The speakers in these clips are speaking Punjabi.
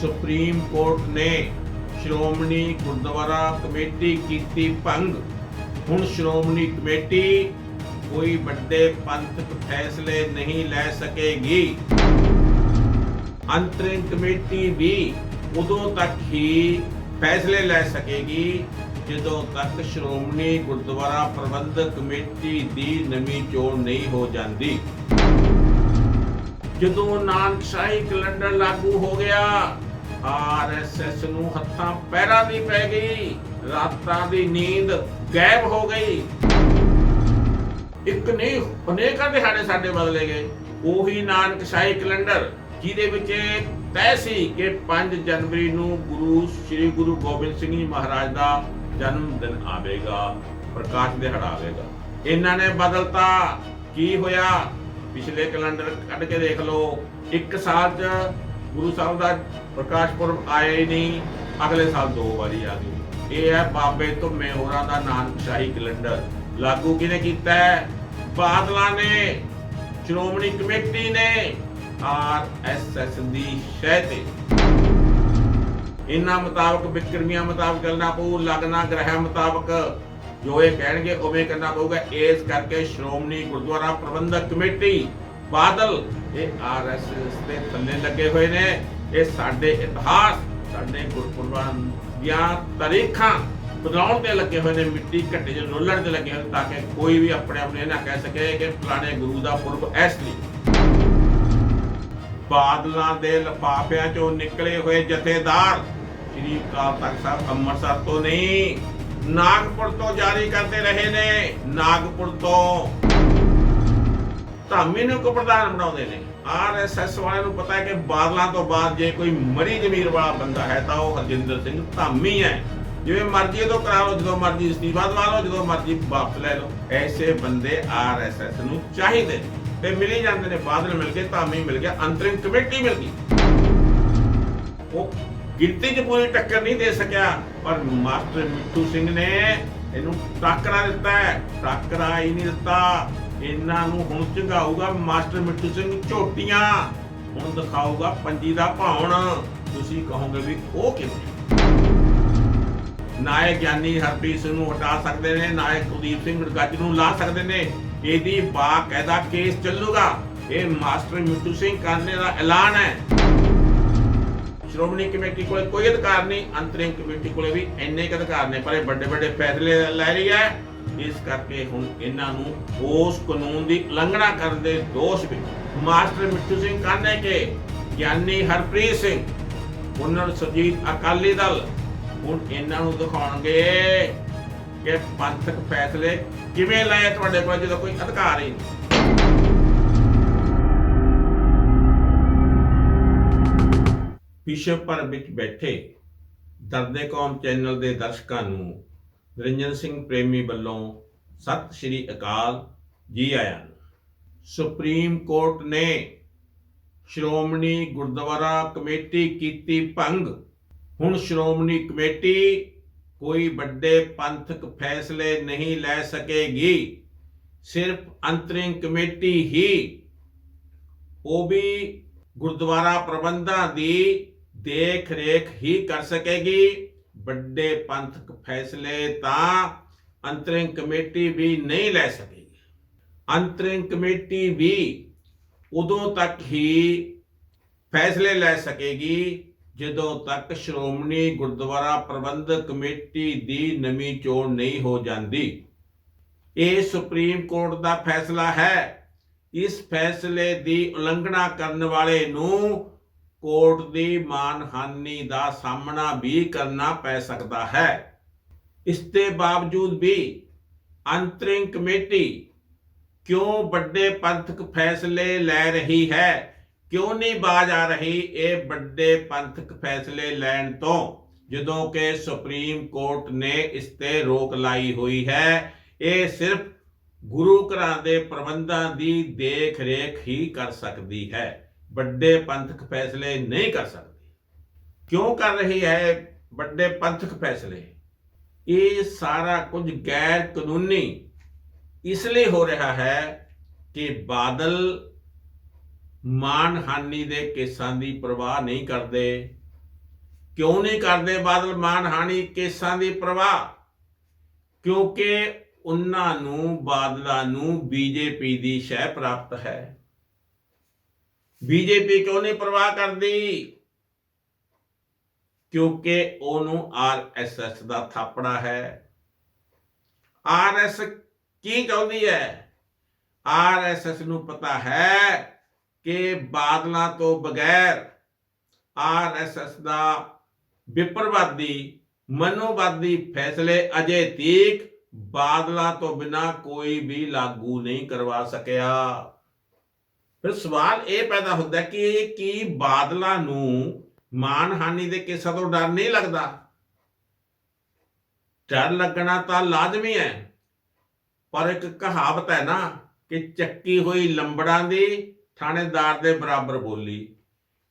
ਸੁਪਰੀਮ ਕੋਰਟ ਨੇ ਸ਼੍ਰੋਮਣੀ ਗੁਰਦੁਆਰਾ ਕਮੇਟੀ ਕੀਤੀ ਭੰਗ। ਹੁਣ ਸ਼੍ਰੋਮਣੀ ਕਮੇਟੀ ਕੋਈ ਵੱਡੇ ਪੰਥਕ ਫੈਸਲੇ ਨਹੀਂ ਲੈ ਸਕੇਗੀ। ਅੰਤਰਿਮ ਕਮੇਟੀ ਵੀ ਉਦੋਂ ਤੱਕ ਹੀ ਫੈਸਲੇ ਲੈ ਸਕੇਗੀ, ਜਦੋਂ ਤੱਕ ਸ਼੍ਰੋਮਣੀ ਗੁਰਦੁਆਰਾ ਪ੍ਰਬੰਧਕ ਕਮੇਟੀ ਦੀ ਨਵੀਂ ਚੋਣ ਨਹੀਂ ਹੋ ਜਾਂਦੀ। ਜਦੋਂ ਨਾਨਕਸ਼ਾਹੀ ਕੈਲੰਡਰ ਲਾਗੂ ਹੋ ਗਿਆ ਆਰਐਸਐਸ ਨੂੰ ਹੱਥਾਂ ਪੈਰਾਂ ਦੀ ਪੈ ਗਈ। ਰਾਤਾਂ ਦੀ ਨੀਂਦ ਗਾਇਬ ਹੋ ਗਈ। ਇੱਕ ਨਹੀਂ ਅਨੇਕਾਂ ਦਿਹਾੜੇ ਸਾਡੇ ਬਦਲੇ ਗਏ। ਉਹੀ ਨਾਨਕਸ਼ਾਹੀ ਕੈਲੰਡਰ, ਜਿਹਦੇ ਵਿੱਚ ਤੈਅ ਸੀ ਕਿ 5 ਜਨਵਰੀ ਨੂੰ ਗੁਰੂ, ਸ੍ਰੀ ਗੁਰੂ ਗੋਬਿੰਦ ਸਿੰਘ ਜੀ ਮਹਾਰਾਜ ਦਾ ਜਨਮ ਦਿਨ ਆਵੇਗਾ, ਪ੍ਰਕਾਸ਼ ਦਿਹਾੜਾ ਆਵੇਗਾ। ਇਹਨਾਂ ਨੇ ਬਦਲਤਾ। ਕੀ ਹੋਇਆ? ਪਿਛਲੇ ਕੈਲੰਡਰ ਕੱਢ ਕੇ ਦੇਖ ਲਓ। ਇੱਕ ਸਾਲ 'ਚ ਗੁਰੂ ਸਾਹਿਬ ਦਾ ਪ੍ਰਕਾਸ਼ ਪੁਰਬ ਆਇਆ ਹੀ ਨਹੀਂ, ਅਗਲੇ ਸਾਲ ਦੋ ਵਾਰੀ ਆ ਗਈ। ਇਹ ਹੈ ਬਾਬੇ ਧੁੰਮੇ ਹੋਰਾਂ ਦਾ ਨਾਨਕਸ਼ਾਹੀ ਕੈਲੰਡਰ। ਲਾਗੂ ਕਿਹਨੇ ਕੀਤਾ ਹੈ? ਬਾਦਲਾਂ ਨੇ, ਸ਼੍ਰੋਮਣੀ ਕਮੇਟੀ ਨੇ ਆਰਐਸਐਸ ਦੀ ਸ਼ਹਿ ਤੇ। ਇਹਨਾਂ ਮੁਤਾਬਕ, ਵਿਕਰਮੀਆਂ ਮੁਤਾਬਕ ਚੱਲਣਾ ਪਊ, ਲਗਨਾ ਗ੍ਰਹਿ ਮੁਤਾਬਕ। ਜੋ ਇਹ ਕਹਿਣਗੇ, ਉਵੇਂ ਕਰਨਾ ਪਊਗਾ। ਇਸ ਕਰਕੇ ਸ਼੍ਰੋਮਣੀ ਗੁਰਦੁਆਰਾ ਪ੍ਰਬੰਧਕ ਕਮੇਟੀ ਬਾਦਲ ਇਹ ਆਰਐਸਐਸ ਦੇ ਥੱਲੇ ਲੱਗੇ ਹੋਏ ਨੇ। ਇਹ ਸਾਡੇ ਇਤਿਹਾਸ, ਸਾਡੇ ਗੁਰਪੁਰਬਾਂ ਦੀਆਂ ਤਾਰੀਖਾਂ ਬਦਲਾਉਣ ਤੇ ਲੱਗੇ ਹੋਏ ਨੇ, ਮਿੱਟੀ ਘੱਟੇ ਜਿਹੇ ਰੋਲਣ ਤੇ ਲੱਗੇ ਹੋਏ ਤਾਂ ਕਿ ਕੋਈ ਵੀ ਆਪਣੇ ਆਪਣੇ ਨਾ ਕਹਿ ਸਕੇ ਕਿ ਫਲਾਣੇ ਗੁਰੂ ਦਾ ਪੁਰਬ ਐਸ ਲਈ। ਬਾਦਲਾਂ ਦੇ ਲਫਾਫਿਆਂ ਚੋਂ ਨਿਕਲੇ ਹੋਏ ਜਥੇਦਾਰ ਸ੍ਰੀ ਅਕਾਲ ਤਖਤ ਸਾਹਿਬ ਅੰਮ੍ਰਿਤਸਰ ਤੋਂ ਨਹੀਂ, ਨਾਗਪੁਰ ਤੋਂ ਜਾਰੀ ਕਰਦੇ ਰਹੇ ਨੇ। ਨਾਗਪੁਰ ਤੋਂ ਧਾਮੀ ਨੂੰ ਕੋ ਪ੍ਰਧਾਨ ਬਣਾਉਂਦੇ ਨੇ। ਆਰਐਸਐਸ ਵਾਲਿਆਂ ਨੂੰ ਪਤਾ ਹੈ ਕਿ ਬਾਦਲਾਂ ਤੋਂ ਬਾਅਦ ਜੇ ਕੋਈ ਮਰੀ ਜ਼ਮੀਰ ਵਾਲਾ ਬੰਦਾ ਹੈ ਤਾਂ ਉਹ ਹਰਜਿੰਦਰ ਸਿੰਘ ਧਾਮੀ ਹੈ। ਜਿਵੇਂ ਮਰਜ਼ੀ ਤੋਂ ਕਰਾ ਲਓ, ਜਦੋਂ ਮਰਜ਼ੀ ਅਸਤੀਫਾ ਦਵਾ ਲਓ, ਜਦੋਂ ਮਰਜ਼ੀ ਵਾਪਸ ਲੈ ਲਓ। ਐਸੇ ਬੰਦੇ ਆਰਐਸਐਸ ਨੂੰ ਚਾਹੀਦੇ ਨੇ। ਤੇ ਮਿਲੀ ਜਾਂਦੇ ਨੇ, ਬਾਦਲ ਮਿਲ ਕੇ ਧਾਮੀ ਮਿਲ ਗਿਆ, ਅੰਤਰਿਮ ਕਮੇਟੀ ਮਿਲ ਗਈ। ਉਹ ਗਿਣਤੀ 'ਚ ਪੂਰੀ ਟੱਕਰ ਨਹੀਂ ਦੇ ਸਕਿਆ, ਪਰ ਮਾਸਟਰ ਮਿੱਠੂ ਸਿੰਘ ਨੇ ਇਹਨੂੰ ਟੱਕਰਾ ਦਿੱਤਾ ਹੈ। ਟੱਕਰਾ ਹੀ ਨਹੀਂ ਦਿੱਤਾ। ਇਹਨਾਂ ਨੂੰ ਹੁਣ ਝੰਗਾਊਗਾ ਮਾਸਟਰ ਮਿੱਠੂ ਸਿੰਘ ਝੋਟੀਆਂ। ਹੁਣ ਦਿਖਾਊਗਾ ਪੰਜੀ ਦਾ ਭਾਉਣ। ਤੁਸੀਂ ਕਹੋਗੇ ਵੀ ਉਹ ਕਿਵੇਂ? ਨਾਇਕ ਗਿਆਨੀ ਹਰਪ੍ਰੀਤ ਸਿੰਘ ਨੂੰ ਹਟਾ ਸਕਦੇ ਨੇ, ਨਾਇਕ ਕੁਲਦੀਪ ਸਿੰਘ ਗੱਜ ਨੂੰ ਲਾ ਸਕਦੇ ਨੇ। ਇਹਦੀ ਬਾਕਾਇਦਾ ਕੇਸ ਚੱਲੂਗਾ। ਇਹ ਮਾਸਟਰ ਮਿੱਟੂ ਸਿੰਘ ਕਰਨੇ ਦਾ ਐਲਾਨ ਹੈ। ਸ਼੍ਰੋਮਣੀ ਕਮੇਟੀ ਕੋਲੇ ਕੋਈ ਅਧਿਕਾਰ ਨਹੀਂ, ਅੰਤਰਿਮ ਕਮੇਟੀ ਕੋਲੇ ਵੀ ਇੰਨੇ ਕੁ ਅਧਿਕਾਰ ਨੇ, ਪਰ ਇਹ ਵੱਡੇ ਵੱਡੇ ਫੈਸਲੇ ਲੈ ਰਹੀ ਹੈ। ਇਸ ਕਰਕੇ ਹੁਣ ਇਹਨਾਂ ਨੂੰ ਉਸ ਕਾਨੂੰਨ ਦੀ ਉਲੰਘਣਾ ਕਰਨ ਦੇ ਦੋਸ਼ ਵਿੱਚ ਮਾਸਟਰ ਮਿੱਠੂ ਸਿੰਘ ਕਾਨੇ ਕੇ, ਗਿਆਨੀ ਹਰਪ੍ਰੀਤ ਸਿੰਘ, ਉਹਨਾਂ ਸੁਰਜੀਤ ਅਕਾਲੀ ਦਲ, ਹੁਣ ਇਹਨਾਂ ਨੂੰ ਦਿਖਾਉਣਗੇ ਕਿ ਪੰਥਕ ਫੈਸਲੇ ਕਿਵੇਂ ਲਏ, ਤੁਹਾਡੇ ਕੋਲ ਜਦੋਂ ਕੋਈ ਅਧਿਕਾਰ ਹੀ ਨਹੀਂ। ਵਿਸ਼ਵ ਭਰ ਵਿੱਚ ਬੈਠੇ ਦਰਦੇ ਕੌਮ ਚੈਨਲ ਦੇ ਦਰਸ਼ਕਾਂ ਨੂੰ ਨਿਰੰਜਨ ਸਿੰਘ ਪ੍ਰੇਮੀ ਵੱਲੋਂ ਸਤਿ ਸ਼੍ਰੀ ਅਕਾਲ ਜੀ ਆਇਆਂ ਸੁਪਰੀਮ ਕੋਰਟ ਨੇ ਸ਼੍ਰੋਮਣੀ ਗੁਰਦੁਆਰਾ ਕਮੇਟੀ ਕੀਤੀ ਭੰਗ। ਹੁਣ ਸ਼੍ਰੋਮਣੀ ਕਮੇਟੀ ਕੋਈ ਵੱਡੇ ਪੰਥਕ ਫੈਸਲੇ ਨਹੀਂ ਲੈ ਸਕੇਗੀ। ਸਿਰਫ ਅੰਤਰਿੰਗ ਕਮੇਟੀ ਹੀ ਉਹ ਵੀ ਗੁਰਦੁਆਰਾ ਪ੍ਰਬੰਧਾਂ ਦੀ ਦੇਖ ਰੇਖ ਹੀ ਕਰ ਸਕੇਗੀ। ਵੱਡੇ ਪੰਥਕ ਫੈਸਲੇ ਤਾਂ ਅੰਤਰਿੰਗ ਕਮੇਟੀ ਵੀ ਨਹੀਂ ਲੈ ਸਕੇਗੀ। ਅੰਤਰਿੰਗ ਕਮੇਟੀ ਵੀ ਉਦੋਂ ਤੱਕ ਹੀ ਫੈਸਲੇ ਲੈ ਸਕੇਗੀ ਜਦੋਂ ਤੱਕ ਸ਼੍ਰੋਮਣੀ ਗੁਰਦੁਆਰਾ ਪ੍ਰਬੰਧਕ ਕਮੇਟੀ ਦੀ ਨਵੀਂ ਚੋਣ ਨਹੀਂ ਹੋ ਜਾਂਦੀ। ਇਹ ਸੁਪਰੀਮ ਕੋਰਟ ਦਾ ਫੈਸਲਾ ਹੈ। ਇਸ ਫੈਸਲੇ ਦੀ ਉਲੰਘਣਾ ਕਰਨ ਵਾਲੇ ਨੂੰ ਕੋਰਟ ਦੀ ਮਾਨਹਾਨੀ ਦਾ ਸਾਹਮਣਾ ਵੀ ਕਰਨਾ ਪੈ ਸਕਦਾ ਹੈ। ਇਸ ਦੇ ਬਾਵਜੂਦ ਵੀ ਅੰਤਰਿੰਗ ਕਮੇਟੀ ਕਿਉਂ ਵੱਡੇ ਪੰਥਕ ਫੈਸਲੇ ਲੈ ਰਹੀ ਹੈ, ਕਿਉਂ ਨਹੀਂ ਬਾਜ ਆ ਰਹੀ ਇਹ ਵੱਡੇ ਪੰਥਕ ਫੈਸਲੇ ਲੈਣ ਤੋਂ, ਜਦੋਂ ਕਿ ਸੁਪਰੀਮ ਕੋਰਟ ਨੇ ਇਸ ਤੇ ਰੋਕ ਲਾਈ ਹੋਈ ਹੈ। ਇਹ ਸਿਰਫ ਗੁਰੂ ਘਰਾਂ ਦੇ ਪ੍ਰਬੰਧਾਂ ਦੀ ਦੇਖ ਰੇਖ ਹੀ ਕਰ ਸਕਦੀ ਹੈ। ਵੱਡੇ ਪੰਥਕ ਫੈਸਲੇ ਨਹੀਂ ਕਰ ਸਕਦੀ। ਕਿਉਂ ਕਰ ਰਹੀ ਹੈ ਵੱਡੇ ਪੰਥਕ ਫੈਸਲੇ? ਇਹ ਸਾਰਾ ਕੁਝ ਗੈਰ ਕਾਨੂੰਨੀ ਇਸ ਲਈ ਹੋ ਰਿਹਾ ਹੈ ਕਿ ਬਾਦਲ ਮਾਨਹਾਨੀ ਦੇ ਕੇਸਾਂ ਦੀ ਪਰਵਾਹ ਨਹੀਂ ਕਰਦੇ। ਕਿਉਂ ਨਹੀਂ ਕਰਦੇ ਬਾਦਲ ਮਾਨਹਾਨੀ ਕੇਸਾਂ ਦੀ ਪਰਵਾਹ? ਕਿਉਂਕਿ ਉਹਨਾਂ ਨੂੰ, ਬਾਦਲਾਂ ਨੂੰ ਬੀਜੇਪੀ ਦੀ ਸ਼ਹਿ ਪ੍ਰਾਪਤ ਹੈ। ਬੀਜੇਪੀ ਕਿਉਂ ਨਹੀਂ ਪਰਵਾਹ ਕਰਦੀ? ਕਿਉਂਕਿ ਉਹਨੂੰ ਆਰਐਸਐਸ ਦਾ ਥਾਪੜਾ ਹੈ। ਆਰਐਸ ਕੀ ਚਾਹੁੰਦੀ ਹੈ? ਆਰਐਸਐਸ ਨੂੰ ਪਤਾ ਹੈ ਕਿ ਬਾਦਲਾਂ ਤੋਂ ਬਗੈਰ ਆਰਐਸਐਸ ਦਾ ਵਿਪਰਵਾਦੀ, ਮਨੋਵਾਦੀ ਫੈਸਲੇ ਅਜੇ ਤੀਕ ਬਾਦਲਾਂ ਤੋਂ ਬਿਨਾ ਕੋਈ ਵੀ ਲਾਗੂ ਨਹੀਂ ਕਰਵਾ ਸਕਿਆ। ਫਿਰ ਸਵਾਲ ਇਹ ਪੈਦਾ ਹੁੰਦਾ ਕਿ ਕੀ ਬਾਦਲਾਂ ਨੂੰ ਮਾਨਹਾਨੀ ਦੇ ਕੇਸਾਂ ਤੋਂ ਡਰ ਨਹੀਂ ਲੱਗਦਾ? ਡਰ ਲੱਗਣਾ ਤਾਂ ਲਾਜ਼ਮੀ ਹੈ, ਪਰ ਇੱਕ ਕਹਾਵਤ ਹੈ ਨਾ ਕਿ ਚੱਕੀ ਹੋਈ ਲੰਬੜਾਂ ਦੀ ਥਾਣੇਦਾਰ ਦੇ ਬਰਾਬਰ ਬੋਲੀ।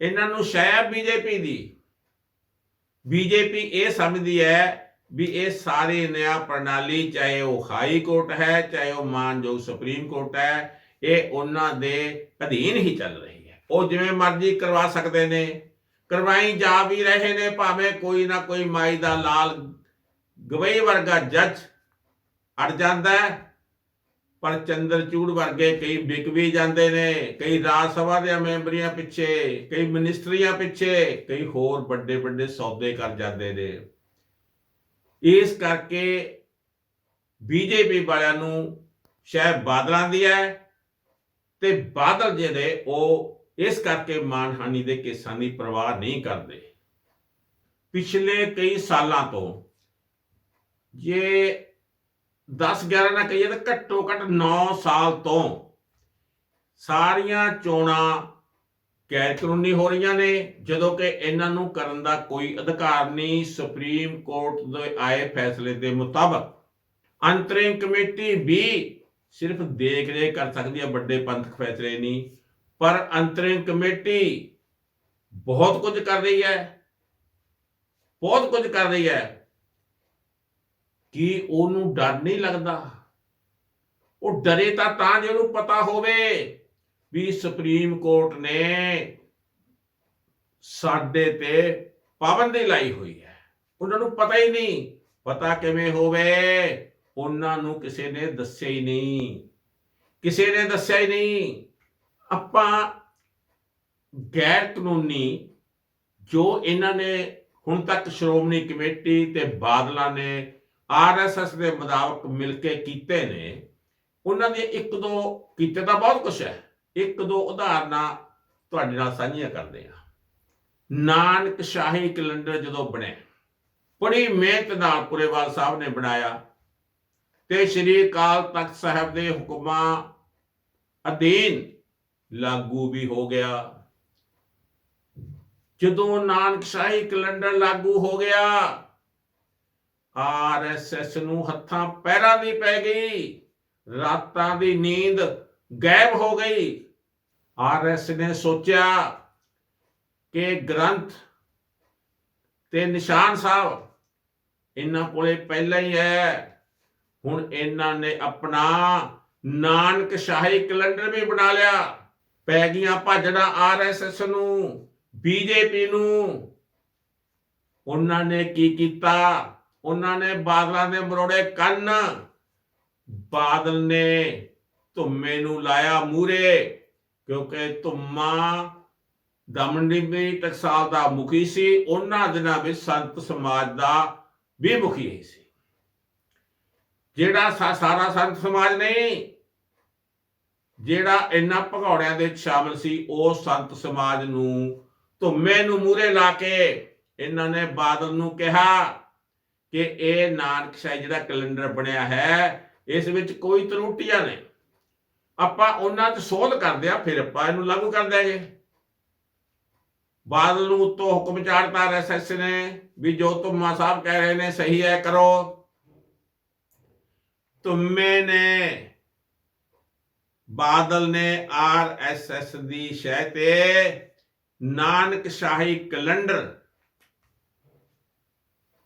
ਇਹਨਾਂ ਨੂੰ ਸ਼ਾਇਦ ਬੀਜੇਪੀ ਦੀ। ਬੀਜੇਪੀ ਇਹ ਸਮਝਦੀ ਹੈ ਵੀ ਇਹ ਸਾਰੀ ਨਿਆਂ ਪ੍ਰਣਾਲੀ, ਚਾਹੇ ਉਹ ਹਾਈ ਕੋਰਟ ਹੈ, ਚਾਹੇ ਉਹ ਮਾਨਯੋਗ ਸੁਪਰੀਮ ਕੋਰਟ ਹੈ ਇਹ ਉਹਨਾਂ ਦੇ ਅਧੀਨ ਹੀ ਚੱਲ ਰਹੀ ਹੈ। ਉਹ ਜਿਵੇਂ ਮਰਜ਼ੀ ਕਰਵਾ ਸਕਦੇ ਨੇ। ਕਰਵਾਈ ਜਾ ਵੀ ਰਹੇ ਨੇ, ਭਾਵੇਂ ਕੋਈ ਨਾ ਕੋਈ ਮਾਈ ਦਾ ਲਾਲ ਗਵਈ ਵਰਗਾ ਜੱਜ ਅੜ ਜਾਂਦਾ ਹੈ, ਪਰ ਚੰਦਰਚੂੜ ਵਰਗੇ ਕਈ ਵਿਕ ਵੀ ਜਾਂਦੇ ਨੇ, ਕਈ ਰਾਜ ਸਭਾ ਦੇ ਮੈਂਬਰੀਆਂ ਪਿੱਛੇ, ਕਈ ਮਿਨਿਸਟਰੀਆਂ ਪਿੱਛੇ, ਕਈ ਹੋਰ ਵੱਡੇ ਵੱਡੇ ਸੌਦੇ ਕਰ ਜਾਂਦੇ ਨੇ। ਇਸ ਕਰਕੇ ਬੀਜੇਪੀ ਵਾਲਿਆਂ ਨੂੰ ਸ਼ਾਇਦ ਬਾਦਲਾਂ ਦੀ ਹੈ ਤੇ ਬਾਦਲ ਜਿਹੜੇ, ਉਹ ਇਸ ਕਰਕੇ ਮਾਨਹਾਨੀ ਦੇ ਕੇਸਾਂ ਦੀ ਪਰਵਾਹ ਨਹੀਂ ਕਰਦੇ। ਪਿਛਲੇ ਕਈ ਸਾਲਾਂ ਤੋਂ ਜੇ 10 11 ਨਾ ਕਹੀਏ ਤਾਂ ਘੱਟੋ ਘੱਟ 9 ਸਾਲ ਤੋਂ ਸਾਰੀਆਂ ਚੋਣਾਂ ਗੈਰ ਕਾਨੂੰਨੀ ਹੋ ਰਹੀਆਂ ਨੇ, ਜਦੋਂ ਕਿ ਇਹਨਾਂ ਨੂੰ ਕਰਨ ਦਾ ਕੋਈ ਅਧਿਕਾਰ ਨਹੀਂ, ਸੁਪਰੀਮ ਕੋਰਟ ਦੇ ਆਏ ਫੈਸਲੇ ਦੇ ਮੁਤਾਬਕ ਅੰਤਰਿਮ ਕਮੇਟੀ ਵੀ ਸਿਰਫ ਦੇਖ ਰੇਖ ਕਰ ਸਕਦੀ ਹੈ ਵੱਡੇ ਪੰਥਕ ਫੈਸਲੇ ਨਹੀਂ। ਪਰ ਅੰਤਰਿਮ ਕਮੇਟੀ ਬਹੁਤ ਕੁਝ ਕਰ ਰਹੀ ਹੈ। ਬਹੁਤ ਕੁਝ ਕਰ ਰਹੀ ਹੈ। ਕਿ ਉਹਨੂੰ ਡਰ ਨਹੀਂ ਲੱਗਦਾ? ਉਹ ਡਰੇ ਤਾਂ ਤਾਂ ਜੇ ਉਹਨੂੰ ਪਤਾ ਹੋਵੇ ਵੀ ਸੁਪਰੀਮ ਕੋਰਟ ਨੇ ਸਾਡੇ ਤੇ ਪਾਬੰਦੀ ਲਾਈ ਹੋਈ ਹੈ। ਉਹਨਾਂ ਨੂੰ ਪਤਾ ਹੀ ਨਹੀਂ। ਪਤਾ ਕਿਵੇਂ ਹੋਵੇ? ਉਹਨਾਂ ਨੂੰ ਕਿਸੇ ਨੇ ਦੱਸਿਆ ਹੀ ਨਹੀਂ। ਕਿਸੇ ਨੇ ਦੱਸਿਆ ਹੀ ਨਹੀਂ। ਆਪਾਂ ਗੈਰ ਕਾਨੂੰਨੀ ਜੋ ਇਹਨਾਂ ਨੇ ਹੁਣ ਤੱਕ ਸ਼੍ਰੋਮਣੀ ਕਮੇਟੀ ਤੇ ਬਾਦਲਾਂ ਨੇ ਆਰਐਸਐਸ ਦੇ ਮੁਤਾਬਕ ਮਿਲ ਕੇ ਕੀਤੇ ਨੇ, ਉਹਨਾਂ ਦੇ ਇੱਕ ਦੋ ਕੀਤੇ ਤਾਂ ਬਹੁਤ ਕੁਝ ਹੈ। ਇੱਕ ਦੋ ਉਦਾਹਰਨਾਂ ਤੁਹਾਡੇ ਨਾਲ ਸਾਂਝੀਆਂ ਕਰਦੇ ਹਾਂ। ਨਾਨਕ ਸ਼ਾਹੀ ਕੈਲੰਡਰ ਜਦੋਂ ਬਣਿਆ, ਬੜੀ ਮਿਹਨਤ ਨਾਲ ਪੁਰੇਵਾਲ ਸਾਹਿਬ ਨੇ ਬਣਾਇਆ। ਤੇ ਸ਼੍ਰੀ ਅਕਾਲ ਤਖਤ ਸਾਹਿਬ ਦੇ ਹੁਕਮਾਂ ਅਧੀਨ ਲਾਗੂ ਵੀ ਹੋ ਗਿਆ। ਜਦੋਂ ਨਾਨਕ ਸ਼ਾਹੀ ਕੈਲੰਡਰ ਲਾਗੂ ਹੋ ਗਿਆ ਆਰਐਸਐਸ ਨੂੰ ਹੱਥਾਂ ਪੈਰਾਂ ਦੀ ਪੈ ਗਈ, ਰਾਤਾਂ ਦੀ ਨੀਂਦ ਗਾਇਬ ਹੋ ਗਈ। ਆਰਐਸ ਨੇ ਸੋਚਿਆ ਕਿ ਗ੍ਰੰਥ ਤੇ ਨਿਸ਼ਾਨ ਸਾਹਿਬ ਇਹਨਾਂ ਕੋਲੇ ਪਹਿਲਾਂ ਹੀ ਹੈ। ਹੁਣ ਇਹਨਾਂ ਨੇ ਆਪਣਾ ਨਾਨਕ ਸ਼ਾਹੀ ਕੈਲੰਡਰ ਵੀ ਬਣਾ ਲਿਆ। ਪੈ ਗਈਆਂ ਭਾਜੜਾ ਆਰਐਸਐਸ ਨੂੰ ਬੀਜੇਪੀ ਨੂੰ। ਉਹਨਾਂ ਨੇ ਕੀ ਕੀਤਾ? ਉਹਨਾਂ ਨੇ ਬਾਦਲਾਂ ਦੇ ਮਰੋੜੇ ਕੰਨ। ਬਾਦਲ ਨੇ ਧੁੰਮੇ ਨੂੰ ਲਾਇਆ ਮੂਰੇ ਕਿਉਂਕਿ ਧੁੰਮਾ ਦਮਨਦੀਪੀ ਟਕਸਾਲ ਦਾ ਮੁਖੀ ਸੀ। ਉਹਨਾਂ ਦਿਨਾਂ ਵਿੱਚ ਸੰਤ ਸਮਾਜ ਦਾ ਵੀ ਮੁਖੀ ਸੀ। ਜਿਹੜਾ ਸਾਰਾ ਸੰਤ ਸਮਾਜ ਨਹੀਂ, ਜਿਹੜਾ ਇਹਨਾਂ ਭਗੌੜਿਆਂ ਦੇ ਵਿੱਚ ਸ਼ਾਮਲ ਸੀ, ਉਹ ਸੰਤ ਸਮਾਜ ਨੂੰ ਧੁੰਮੇ ਨੂੰ ਮੂਰੇ ਲਾ ਕੇ ਇਹਨਾਂ ਨੇ ਬਾਦਲ ਨੂੰ ਕਿਹਾ ਕਿ ਇਹ ਨਾਨਕ ਸਾਹਿਬ ਜਿਹੜਾ ਕੈਲੰਡਰ ਬਣਿਆ ਹੈ, ਇਸ ਵਿੱਚ ਕੋਈ ਤਰੁੱਟੀਆਂ ਨਹੀਂ। ਆਪਾਂ ਉਹਨਾਂ 'ਚ ਸੋਧ ਕਰਦੇ ਆ ਫਿਰ ਆਪਾਂ ਇਹਨੂੰ ਲਾਗੂ ਕਰ ਦਿਆਂਗੇ। ਬਾਦਲ ਨੂੰ ਉੱਤੋਂ ਹੁਕਮ ਚਾੜਤਾ ਐਸਐਸ ਨੇ ਵੀ ਜੋ ਤੁਮਾ ਸਾਹਿਬ ਕਹਿ ਰਹੇ ਨੇ, ਸਹੀ ਹੈ, ਕਰੋ। ਤੁਮੇ ਨੇ, ਬਾਦਲ ਨੇ ਆਰ ਐਸ ਐਸ ਦੀ ਸ਼ਹਿ ਤੇ ਨਾਨਕ ਸ਼ਾਹੀ ਕੈਲੰਡਰ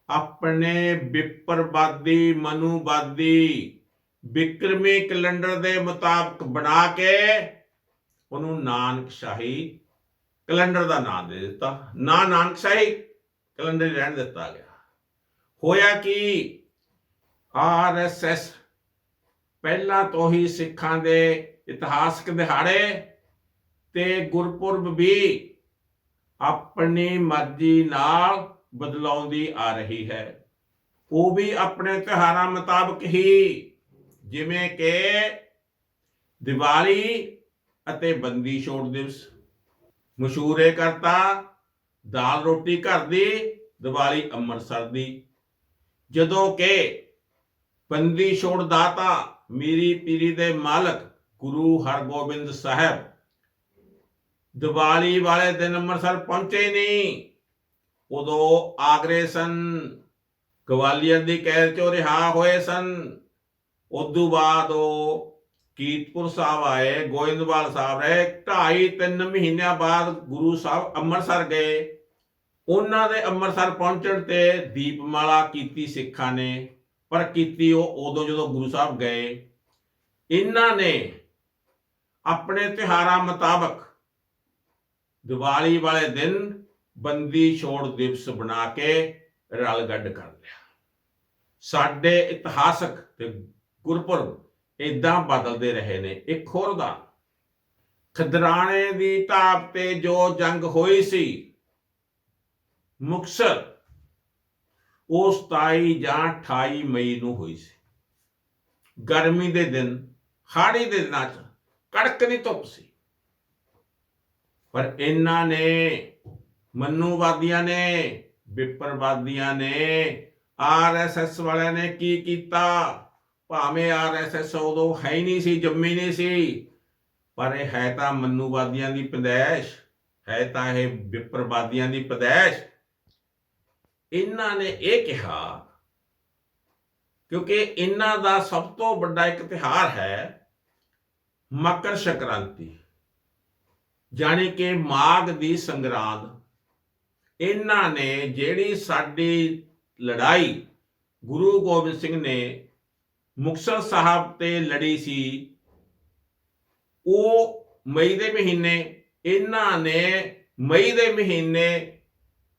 ਆਪਣੇ ਵਿਪਰਵਾਦੀ ਮਨੂਵਾਦੀ ਵਿਕਰਮੀ ਕੈਲੰਡਰ ਦੇ ਮੁਤਾਬਕ ਬਣਾ ਕੇ ਉਹਨੂੰ ਨਾਨਕ ਸ਼ਾਹੀ ਕੈਲੰਡਰ ਦਾ ਨਾਮ ਦੇ ਦਿੱਤਾ। ਨਾ ਨਾਨਕ ਸ਼ਾਹੀ ਕੈਲੰਡਰ ਰਹਿਣ ਦਿੱਤਾ ਗਿਆ। ਹੋਇਆ ਕਿ? ਆਰਐਸਐਸ ਪਹਿਲਾਂ ਤੋਂ ਹੀ ਸਿੱਖਾਂ ਦੇ ਇਤਿਹਾਸਕ ਦਿਹਾੜੇ ਤੇ ਗੁਰਪੁਰਬ ਵੀ ਆਪਣੀ ਮਰਜ਼ੀ ਨਾਲ ਬਦਲਾਉਂਦੀ ਆ ਰਹੀ ਹੈ। ਉਹ ਵੀ ਆਪਣੇ ਤਿਉਹਾਰਾਂ ਮੁਤਾਬਕ ਹੀ, ਜਿਵੇਂ ਕਿ ਦੀਵਾਲੀ ਅਤੇ ਬੰਦੀ ਛੋੜ ਦਿਵਸ। ਮਸ਼ਹੂਰ ਇਹ ਕਰਤਾ, ਦਾਲ ਰੋਟੀ ਘਰ ਦੀ, ਦੀਵਾਲੀ ਅੰਮ੍ਰਿਤਸਰ ਦੀ। ਜਦੋਂ ਕਿ ਬੰਦੀ ਛੋੜ ਦਾਤਾ ਮੀਰੀ ਪੀਰੀ ਦੇ ਮਾਲਕ ਗੁਰੂ ਹਰਗੋਬਿੰਦ ਸਾਹਿਬ ਦੀਵਾਲੀ ਵਾਲੇ ਦਿਨ ਅੰਮ੍ਰਿਤਸਰ ਪਹੁੰਚੇ ਨਹੀਂ। ਉਦੋਂ ਆਗਰੇ ਸਨ। ਗਵਾਲੀਅਰ ਦੀ ਕੈਦ ਚੋਂ ਰਿਹਾ ਹੋਏ ਸਨ। ਉਦੋਂ ਬਾਅਦ ਉਹ ਕੀਰਤਪੁਰ ਸਾਹਿਬ ਆਏ, ਗੋਇੰਦਵਾਲ ਸਾਹਿਬ ਰਹੇ। ਢਾਈ ਤਿੰਨ ਮਹੀਨਿਆਂ ਬਾਅਦ ਗੁਰੂ ਸਾਹਿਬ ਅੰਮ੍ਰਿਤਸਰ ਗਏ। ਉਹਨਾਂ ਦੇ ਅੰਮ੍ਰਿਤਸਰ ਪਹੁੰਚਣ ਤੇ ਦੀਪਮਾਲਾ ਕੀਤੀ ਸਿੱਖਾਂ ਨੇ। ਪਰ ਕੀਤੀ ਉਹ ਉਦੋਂ ਜਦੋਂ ਗੁਰੂ ਸਾਹਿਬ ਗਏ, ਇਹਨਾਂ ਨੇ ਆਪਣੇ ਤਿਉਹਾਰਾਂ ਮੁਤਾਬਕ ਦੀਵਾਲੀ ਵਾਲੇ ਦਿਨ ਬੰਦੀ ਛੋੜ ਦਿਵਸ ਬਣਾ ਕੇ ਰਲ ਗੱਡ ਕਰ ਲਿਆ। ਸਾਡੇ ਇਤਿਹਾਸਕ ਤੇ ਗੁਰਪੁਰਬ ਇਦਾਂ ਬਦਲਦੇ ਰਹੇ ਨੇ। ਇੱਕ ਹੋਰ ਦਾ ਖਦਰਾਣੇ ਦੀ ਢਾਬ ਤੇ ਜੋ ਜੰਗ ਹੋਈ ਸੀ ਮੁਕਸਰ ਉਹ 27 ਜਾਂ 28 ਮਈ ਨੂੰ ਹੋਈ ਸੀ। ਗਰਮੀ ਦੇ ਦਿਨ, ਹਾੜੀ ਦੇ ਦਿਨਾਂ 'ਚ ਕੜਕਦੀ ਧੁੱਪ ਸੀ। ਪਰ ਇਹਨਾਂ ਨੇ, ਮੰਨੂਵਾਦੀਆਂ ਨੇ, ਵਿਪਰਵਾਦੀਆਂ ਨੇ ਆਰਐਸਐਸ ਵਾਲਿਆਂ ਨੇ ਕੀ ਕੀਤਾ? ਭਾਵੇਂ ਆਰਐਸਐਸ ਉਦੋਂ ਹੈ ਹੀ ਨਹੀਂ ਸੀ, ਜੰਮੀ ਨਹੀਂ ਸੀ, ਪਰ ਇਹ ਹੈ ਤਾਂ ਮੰਨੂਵਾਦੀਆਂ ਦੀ ਪਦੈਸ਼ ਹੈ ਤਾਂ ਇਹ ਵਿਪਰਵਾਦੀਆਂ ਦੀ ਪਦੈਸ਼ ਇਹਨਾਂ ਨੇ ਇਹ ਕਿਹਾ, ਕਿਉਂਕਿ ਇਹਨਾਂ ਦਾ ਸਭ ਤੋਂ ਵੱਡਾ ਇੱਕ ਤਿਹਾਰ ਹੈ ਮਕਰ ਸੰਕ੍ਰਾਂਤੀ, ਜਾਣੀ ਕਿ ਮਾਘ ਦੀ ਸੰਗਰਾਂਦ। ਇਹਨਾਂ ਨੇ ਜਿਹੜੀ ਸਾਡੀ ਲੜਾਈ ਗੁਰੂ ਗੋਬਿੰਦ ਸਿੰਘ ਨੇ ਮੁਕਤਸਰ ਸਾਹਿਬ ਤੇ ਲੜੀ ਸੀ, ਉਹ ਮਈ ਦੇ ਮਹੀਨੇ, ਇਹਨਾਂ ਨੇ ਮਈ ਦੇ ਮਹੀਨੇ